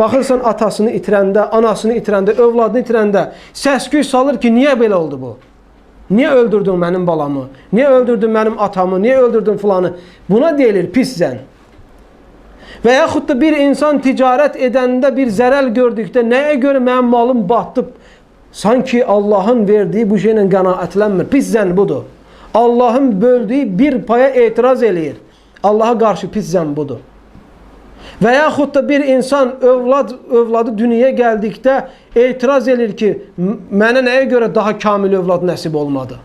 Baxırsan atasını itirəndə, anasını itirəndə, övladını itirəndə səs-küy salır ki, niyə belə oldu bu? Niyə öldürdün mənim balamı? Niyə öldürdün mənim atamı? Niyə öldürdün filanı? Buna deyilir pis zən. Və yaxud da bir insan ticarət edəndə bir zərər gördükdə nəyə görə mənim malım batıb? Sanki Allahın verdiyi bu şeylə qənaətlənmir. Pis zən budur. Allahın böldüyü bir paya etiraz eləyir. Allaha qarşı pis zən budur. Və yaxud da bir insan övlad övladı dünyaya gəldikdə etiraz edir ki, "M- mənə nəyə görə daha kamil övlad nəsib olmadı?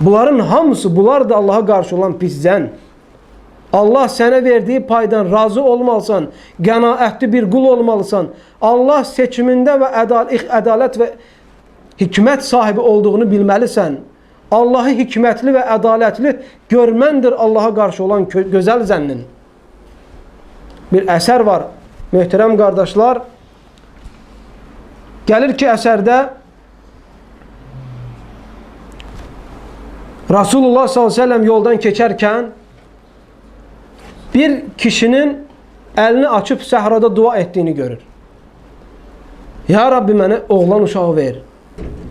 Bunların hamısı, bunlar da Allaha qarşı olan pis zən. Allah sənə verdiyi paydan razı olmalısan, qənaətli bir qul olmalısan. Allah seçimində və ədalət və hikmət sahibi olduğunu bilməlisən. Allahı hikmətli və ədalətli görməndir Allaha qarşı olan gözəl zənnin. Bir əsər var, möhtərəm qardaşlar. Gəlir ki, əsərdə Rasulullah ve sellem yoldan keçərkən bir kişinin əlini açıb səhrada dua etdiyini görür. Ya Rabbi mənə oğlan uşağı ver.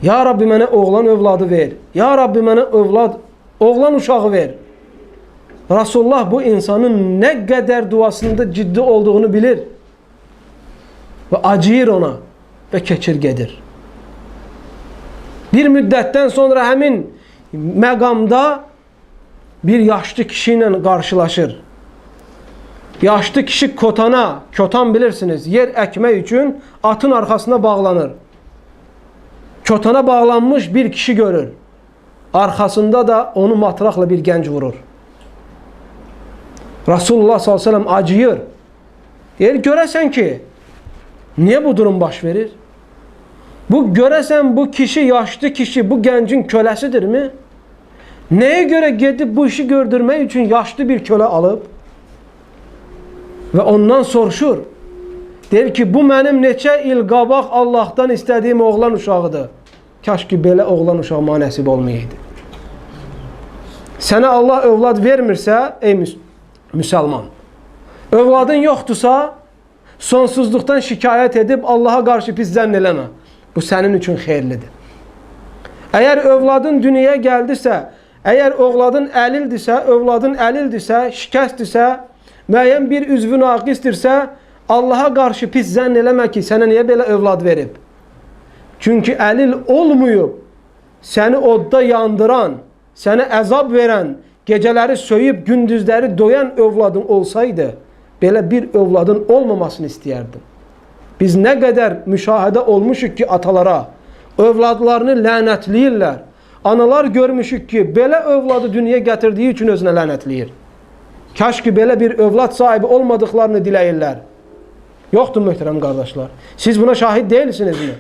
Ya Rabbi mənə oğlan övladı ver. Ya Rabbi mənə övlad, oğlan uşağı ver. Rasulullah bu insanın nə qədər duasında ciddi olduğunu bilir. Və acıyır ona və keçir gedir. Bir müddətdən sonra həmin məqamda bir yaşlı kişi ilə qarşılaşır. Yaşlı kişi kotana, kotan bilirsiniz, yer əkmək üçün atın arxasına bağlanır. Kotana bağlanmış bir kişi görür. Arkasında da onu matraqla bir gənc vurur. Rasulullah sallallahu aleyhi ve sellem acıyır. Deyir, görəsən ki, niyə bu durum baş verir? Bu görəsən bu kişi, yaşlı kişi bu gəncin köləsidirmi? Nəyə görə gedib bu işi gördürmək üçün yaşlı bir kölə alıb? Və ondan soruşur. Deyir ki, bu mənim neçə il qabaq Allahdan istədiyim oğlan uşağıdır. Kaş ki, belə oğlan uşağı mənə nəsib olmayaydı. Sənə Allah övlad vermirsə, ey müs müsəlman, övladın yoxdursa, sonsuzluqdan şikayət edib Allaha qarşı pis zənn eləmə. Bu sənin üçün xeyirlidir. Əgər övladın dünyaya gəldisə, əgər övladın əlildirsə, övladın əlildirsə, şikəstdirsə, müəyyən bir üzvü naqisdirsə, Allaha qarşı pis zənn eləmə ki, sənə niyə belə övlad verib? Çünki əlil olmayıb, səni odda yandıran, sənə əzab verən, gecələri söyüb, gündüzləri doyan övladın olsaydı, belə bir övladın olmamasını istəyərdim. Biz nə qədər müşahidə olmuşuq ki, atalara, övladlarını lənətləyirlər. Analar görmüşük ki, belə övladı dünyaya gətirdiyi üçün özünə lənətləyir. Kaş ki, belə bir övlad sahibi olmadıqlarını diləyirlər. Yoxdur möhtərəm qardaşlar. Siz buna şahid deyilsinizmi?